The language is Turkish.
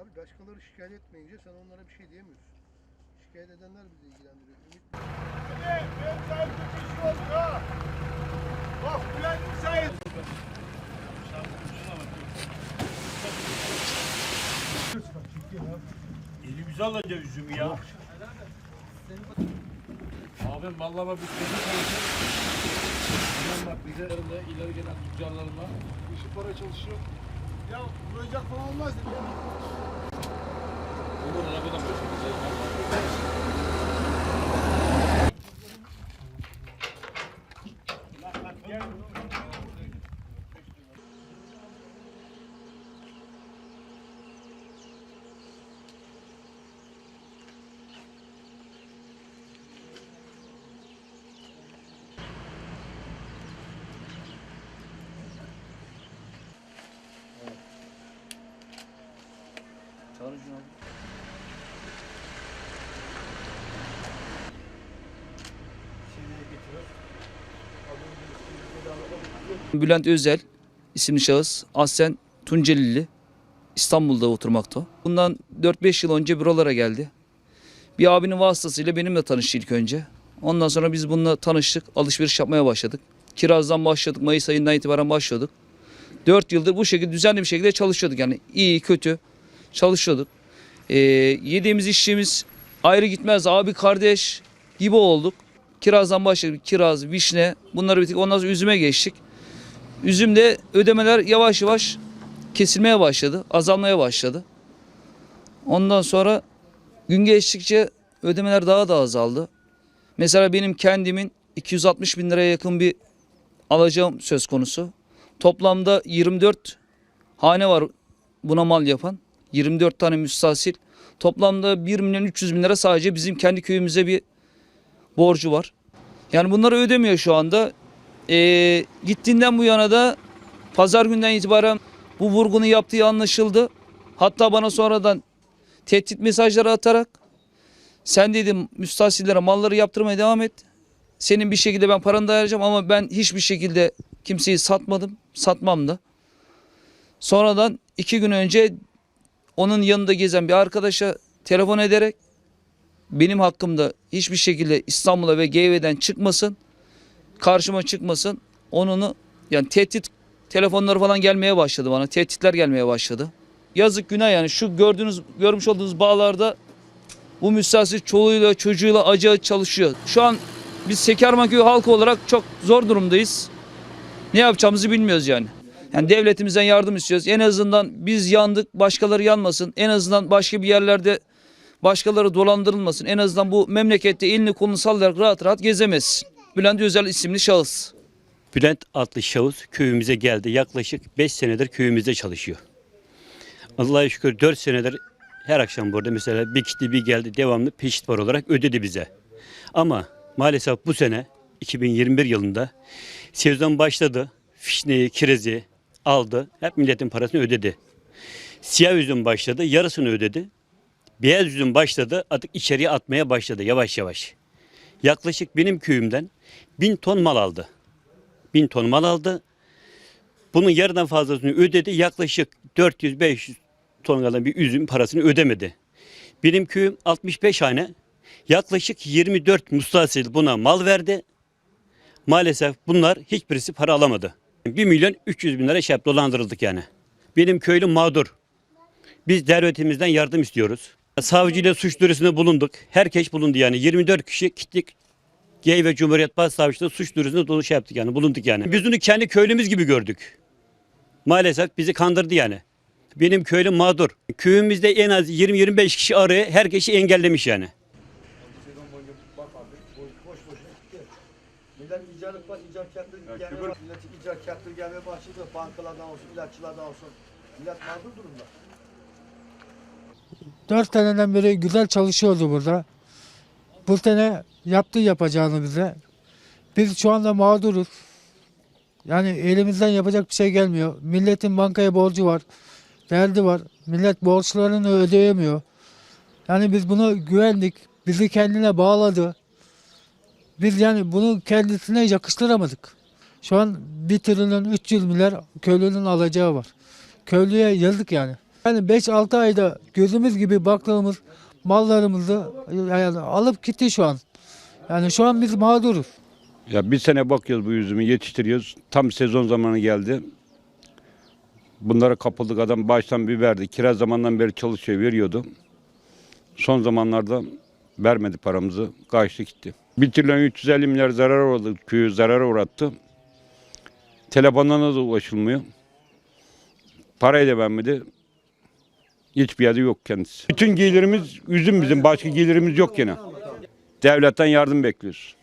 Abi başkaları şikayet etmeyince sen onlara bir şey diyemiyorsun. Şikayet edenler bizi ilgilendiriyor. Ümit Ben sahip bir kişi olduk ha. Bak Bülent Müsait. Elimize alacağız üzümü ya. Abim vallahi kendi çalışıyoruz. Hemen bak bize ileri gelen tüccarlarıma İşi para çalışıyor. Ya vuracak falan olmaz dedi. olur arabadan Bülent Özel isimli şahıs aslen Tuncelili İstanbul'da oturmakta. Bundan 4-5 yıl önce buralara geldi. Bir abinin vasıtasıyla benimle tanıştı ilk önce. Ondan sonra biz bununla tanıştık, alışveriş yapmaya başladık. Kirazdan başladık, Mayıs ayından itibaren başladık. 4 yıldır bu şekilde düzenli bir şekilde çalışıyorduk yani iyi kötü çalışıyorduk. Ee, yediğimiz içtiğimiz ayrı gitmez abi kardeş gibi olduk. Kirazdan başladık, kiraz, vişne bunları bitirdik. Ondan sonra üzüme geçtik. Üzümde ödemeler yavaş yavaş kesilmeye başladı, azalmaya başladı. Ondan sonra gün geçtikçe ödemeler daha da azaldı. Mesela benim kendimin 260 bin liraya yakın bir alacağım söz konusu. Toplamda 24 hane var buna mal yapan. 24 tane müstahsil. Toplamda 1 milyon 300 bin lira sadece bizim kendi köyümüze bir borcu var. Yani bunları ödemiyor şu anda. Ee, gittiğinden bu yana da pazar günden itibaren bu vurgunu yaptığı anlaşıldı. Hatta bana sonradan tehdit mesajları atarak sen dedim müstahsillere malları yaptırmaya devam et. Senin bir şekilde ben paranı da ayıracağım ama ben hiçbir şekilde kimseyi satmadım. Satmam da. Sonradan iki gün önce onun yanında gezen bir arkadaşa telefon ederek benim hakkımda hiçbir şekilde İstanbul'a ve GV'den çıkmasın. Karşıma çıkmasın. Onunu yani tehdit telefonları falan gelmeye başladı bana. Tehditler gelmeye başladı. Yazık günah yani şu gördüğünüz görmüş olduğunuz bağlarda bu müstahsil çoluğuyla çocuğuyla acı çalışıyor. Şu an biz Sekerman halkı olarak çok zor durumdayız. Ne yapacağımızı bilmiyoruz yani. Yani devletimizden yardım istiyoruz. En azından biz yandık, başkaları yanmasın. En azından başka bir yerlerde başkaları dolandırılmasın. En azından bu memlekette elini kolunu sallayarak rahat rahat gezemezsin. Bülent Özel isimli şahıs. Bülent adlı şahıs köyümüze geldi. Yaklaşık 5 senedir köyümüzde çalışıyor. Allah'a şükür 4 senedir her akşam burada mesela bir gitti bir geldi devamlı peşit var olarak ödedi bize. Ama maalesef bu sene 2021 yılında sezon başladı. Fişneyi, kirezi aldı. Hep milletin parasını ödedi. Siyah üzüm başladı. Yarısını ödedi. Beyaz üzüm başladı. Artık içeriye atmaya başladı yavaş yavaş. Yaklaşık benim köyümden bin ton mal aldı. Bin ton mal aldı. Bunun yarıdan fazlasını ödedi. Yaklaşık 400-500 ton kadar bir üzüm parasını ödemedi. Benim köyüm 65 hane. Yaklaşık 24 müstahsil buna mal verdi. Maalesef bunlar hiçbirisi para alamadı. 1 milyon 300 bin lira şep dolandırıldık yani. Benim köylüm mağdur. Biz devletimizden yardım istiyoruz. Savcıyla suç duyurusunda bulunduk. Herkes bulundu yani. 24 kişi gittik. Gey ve Cumhuriyet Başsavcılığı suç duyurusunda dolu şey yaptık yani. Bulunduk yani. Biz bunu kendi köylümüz gibi gördük. Maalesef bizi kandırdı yani. Benim köylüm mağdur. Köyümüzde en az 20-25 kişi arıyor. Herkesi engellemiş yani. Millet icarlık var, icarkârlık gelmeye başladı. Millet gelmeye başladı. Bankalardan olsun, ilaççılardan olsun. Millet mağdur durumda. Dört seneden beri güzel çalışıyordu burada. Bu sene yaptı yapacağını bize. Biz şu anda mağduruz. Yani elimizden yapacak bir şey gelmiyor. Milletin bankaya borcu var. Derdi var. Millet borçlarını ödeyemiyor. Yani biz buna güvendik. Bizi kendine bağladı. Biz yani bunu kendisine yakıştıramadık. Şu an 1 trilyon 300 milyar köylünün alacağı var. Köylüye yazık yani. Yani 5-6 ayda gözümüz gibi baktığımız mallarımızı yani alıp gitti şu an. Yani şu an biz mağduruz. Ya bir sene bakıyoruz bu üzümü yetiştiriyoruz. Tam sezon zamanı geldi. Bunlara kapıldık adam baştan bir verdi. Kiraz zamandan beri çalışıyor veriyordu. Son zamanlarda vermedi paramızı. Kaçtı gitti. 1 trilyon 350 milyar zarar uğradı. Köyü zarara uğrattı. Telefonlarına da ulaşılmıyor. Parayı da vermedi. Hiçbir yerde yok kendisi. Bütün gelirimiz üzüm bizim. Başka gelirimiz yok gene. Devletten yardım bekliyoruz.